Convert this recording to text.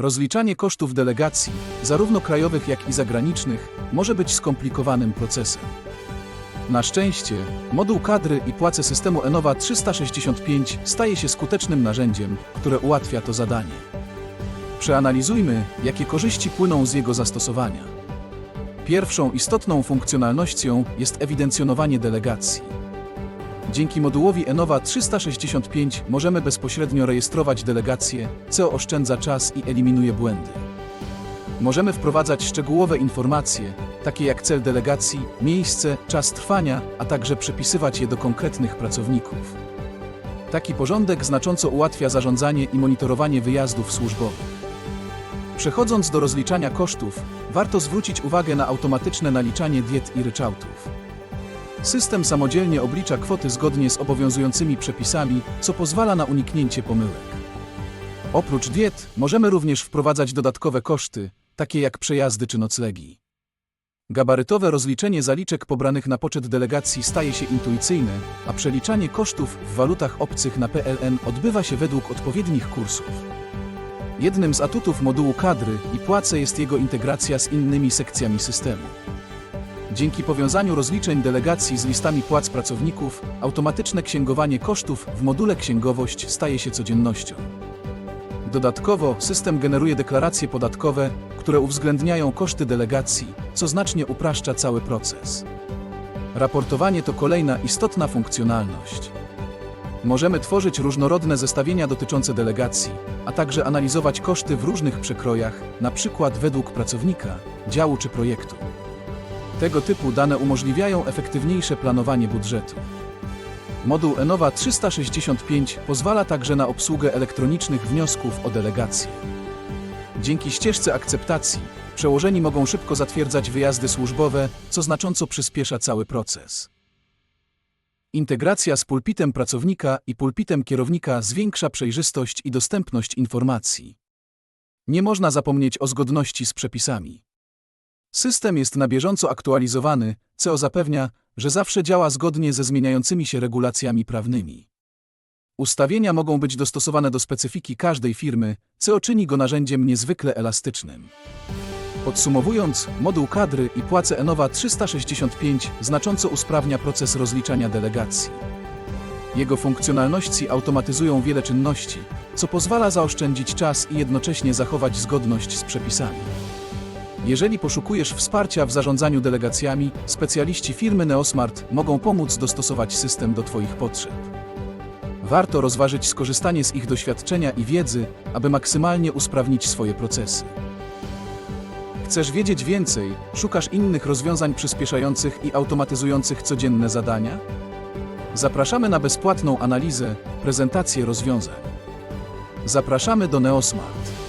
Rozliczanie kosztów delegacji, zarówno krajowych, jak i zagranicznych, może być skomplikowanym procesem. Na szczęście, moduł kadry i płace systemu Enova 365 staje się skutecznym narzędziem, które ułatwia to zadanie. Przeanalizujmy, jakie korzyści płyną z jego zastosowania. Pierwszą istotną funkcjonalnością jest ewidencjonowanie delegacji. Dzięki modułowi Enova 365 możemy bezpośrednio rejestrować delegacje, co oszczędza czas i eliminuje błędy. Możemy wprowadzać szczegółowe informacje, takie jak cel delegacji, miejsce, czas trwania, a także przepisywać je do konkretnych pracowników. Taki porządek znacząco ułatwia zarządzanie i monitorowanie wyjazdów służbowych. Przechodząc do rozliczania kosztów, warto zwrócić uwagę na automatyczne naliczanie diet i ryczałtów. System samodzielnie oblicza kwoty zgodnie z obowiązującymi przepisami, co pozwala na uniknięcie pomyłek. Oprócz diet możemy również wprowadzać dodatkowe koszty, takie jak przejazdy czy noclegi. Gabarytowe rozliczenie zaliczek pobranych na poczet delegacji staje się intuicyjne, a przeliczanie kosztów w walutach obcych na PLN odbywa się według odpowiednich kursów. Jednym z atutów modułu kadry i płace jest jego integracja z innymi sekcjami systemu. Dzięki powiązaniu rozliczeń delegacji z listami płac pracowników, automatyczne księgowanie kosztów w module księgowość staje się codziennością. Dodatkowo system generuje deklaracje podatkowe, które uwzględniają koszty delegacji, co znacznie upraszcza cały proces. Raportowanie to kolejna istotna funkcjonalność. Możemy tworzyć różnorodne zestawienia dotyczące delegacji, a także analizować koszty w różnych przekrojach, np. według pracownika, działu czy projektu. Tego typu dane umożliwiają efektywniejsze planowanie budżetu. Moduł Enova 365 pozwala także na obsługę elektronicznych wniosków o delegację. Dzięki ścieżce akceptacji, przełożeni mogą szybko zatwierdzać wyjazdy służbowe, co znacząco przyspiesza cały proces. Integracja z pulpitem pracownika i pulpitem kierownika zwiększa przejrzystość i dostępność informacji. Nie można zapomnieć o zgodności z przepisami. System jest na bieżąco aktualizowany, co zapewnia, że zawsze działa zgodnie ze zmieniającymi się regulacjami prawnymi. Ustawienia mogą być dostosowane do specyfiki każdej firmy, co czyni go narzędziem niezwykle elastycznym. Podsumowując, moduł kadry i płace Enova 365 znacząco usprawnia proces rozliczania delegacji. Jego funkcjonalności automatyzują wiele czynności, co pozwala zaoszczędzić czas i jednocześnie zachować zgodność z przepisami. Jeżeli poszukujesz wsparcia w zarządzaniu delegacjami, specjaliści firmy Neosmart mogą pomóc dostosować system do Twoich potrzeb. Warto rozważyć skorzystanie z ich doświadczenia i wiedzy, aby maksymalnie usprawnić swoje procesy. Chcesz wiedzieć więcej? Szukasz innych rozwiązań przyspieszających i automatyzujących codzienne zadania? Zapraszamy na bezpłatną analizę, prezentację rozwiązań. Zapraszamy do Neosmart.